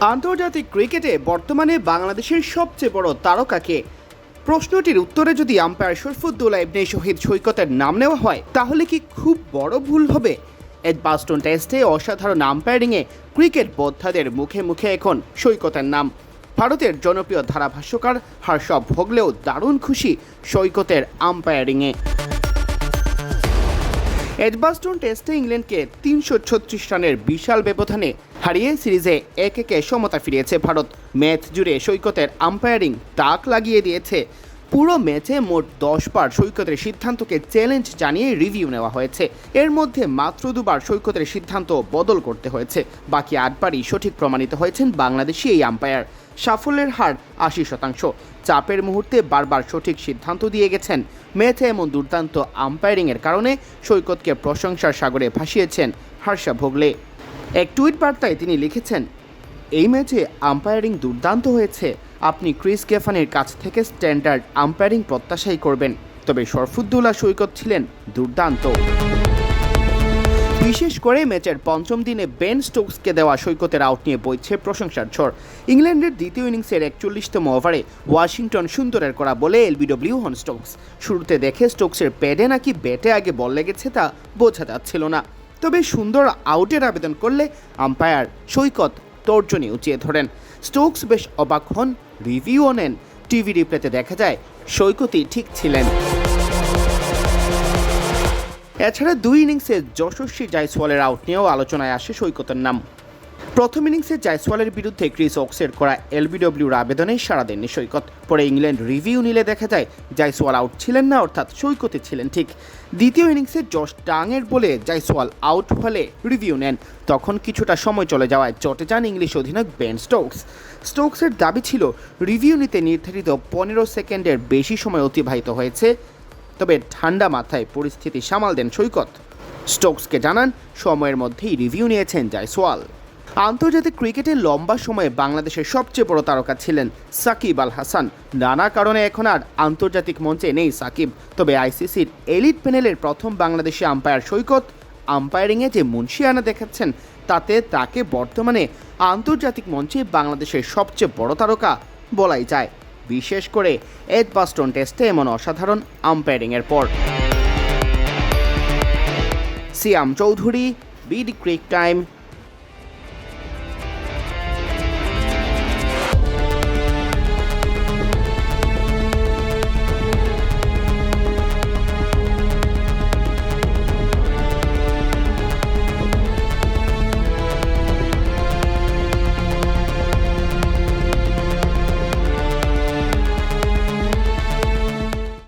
আন্তর্জাতিক ক্রিকেটে বর্তমানে বাংলাদেশের সবচেয়ে বড় তারকাকে। প্রশ্নটির উত্তরে যদি আম্পায়ার শরফুদ্দৌলা ইবনে শহীদ সৈকতের নাম নেওয়া হয়, তাহলে কি খুব বড় ভুল হবে? এডবাস্টন টেস্টে অসাধারণ আম্পায়ারিংয়ে ক্রিকেট বোদ্ধাদের মুখে মুখে এখন সৈকতের নাম। ভারতের জনপ্রিয় ধারাভাষ্যকার হর্ষব ভোগলেও দারুণ খুশি সৈকতের আম্পায়ারিংয়ে। এডবাস্টন টেস্টে ইংল্যান্ডকে তিনশো ছত্রিশ রানের বিশাল ব্যবধানে হারিয়ে সিরিজে এক একে সমতা ফিরিয়েছে ভারত। ম্যাচ জুড়ে সৈকতের আম্পায়ারিং তাক লাগিয়ে দিয়েছে। পুরো ম্যাচে মোট দশ বার সৈকতের সিদ্ধান্তকে চ্যালেঞ্জ জানিয়ে রিভিউ নেওয়া হয়েছে। এর মধ্যে মাত্র দুবার সৈকতের সিদ্ধান্ত বদল করতে হয়েছে। বাকি আটবারই সঠিক প্রমাণিত হয়েছেন বাংলাদেশি এই আম্পায়ার সাফল্যের হার আশি শতাংশ। চাপের মুহূর্তে বারবার সঠিক সিদ্ধান্ত দিয়ে গেছেন ম্যাচে এমন দুর্দান্ত আম্পায়ারিংয়ের কারণে সৈকতকে প্রশংসার সাগরে ভাসিয়েছেন হর্ষা ভোগলে। এক টুইট বার্তায় তিনি লিখেছেন, এই ম্যাচে আম্পায়ারিং দুর্দান্ত হয়েছে। আপনি ক্রিস গেফানের কাছ থেকে স্ট্যান্ডার্ড আম্পায়ারিং প্রত্যাশাই করবেন। তবে শরফুদ্দৌলা সৈকত ছিলেন দুর্দান্ত। বিশেষ করে ম্যাচের পঞ্চম দিনে বেন স্টোকসকে দেওয়া সৈকতের আউট নিয়ে বইছে প্রশংসার ঝড়। ইংল্যান্ডের দ্বিতীয় ইনিংসের একচল্লিশতম ওভারে ওয়াশিংটন সুন্দরের করা বলে এলবিডব্লিউ হন স্টোকস। শুরুতে দেখে স্টোকসের প্যাডে নাকি ব্যাটে আগে বল লেগেছে তা বোঝা যাচ্ছিল না। তবে সুন্দর আউটের আবেদন করলে আম্পায়ার সৈকত তর্জনী উঁচিয়ে ধরেন। স্টোকস বেশ অবাক হন রিভিউও নেন টিভি রিপ্লেতে দেখা যায়, সৈকতই ঠিক ছিলেন। এছাড়া দুই ইনিংসে যশস্বী জায়সওয়ালের আউট নিয়েও আলোচনায় আসে সৈকতের নাম। প্রথম ইনিংসে জায়সওয়ালের বিরুদ্ধে ক্রিস অক্সের করা এলবিডব্লিউর আবেদনে সাড়া দেননি সৈকত। পরে ইংল্যান্ড রিভিউ নিলে দেখা যায় জায়সওয়াল আউট ছিলেন না, অর্থাৎ সৈকতে ছিলেন ঠিক। দ্বিতীয় ইনিংসে জশ টাঙের বলে জায়সওয়াল আউট হলে রিভিউ নেন। তখন কিছুটা সময় চলে যাওয়ায় চটে যান ইংলিশ অধিনায়ক বেন স্টোকস। স্টোকসের দাবি ছিল, রিভিউ নিতে নির্ধারিত পনেরো সেকেন্ডের বেশি সময় অতিবাহিত হয়েছে। তবে ঠান্ডা মাথায় পরিস্থিতি সামাল দেন সৈকত। স্টোকসকে জানান, সময়ের মধ্যেই রিভিউ নিয়েছেন জায়সওয়াল। আন্তর্জাতিক ক্রিকেটে লম্বা সময়ে বাংলাদেশের সবচেয়ে বড় তারকা ছিলেন সাকিব আল হাসান। নানা কারণে এখন আর আন্তর্জাতিক মঞ্চে নেই সাকিব। তবে আইসিসির এলিট প্যানেলের প্রথম বাংলাদেশি আম্পায়ার সৈকত আম্পায়ারিংয়ে যে মুন্সিয়ানা দেখাচ্ছেন, তাতে তাকে বর্তমানে আন্তর্জাতিক মঞ্চে বাংলাদেশের সবচেয়ে বড় তারকা বলাই যায়। বিশেষ করে এড পাস্টন টেস্টে এমন অসাধারণ আম্পায়ারিংয়ের পর। Siam Chowdhury BD cric time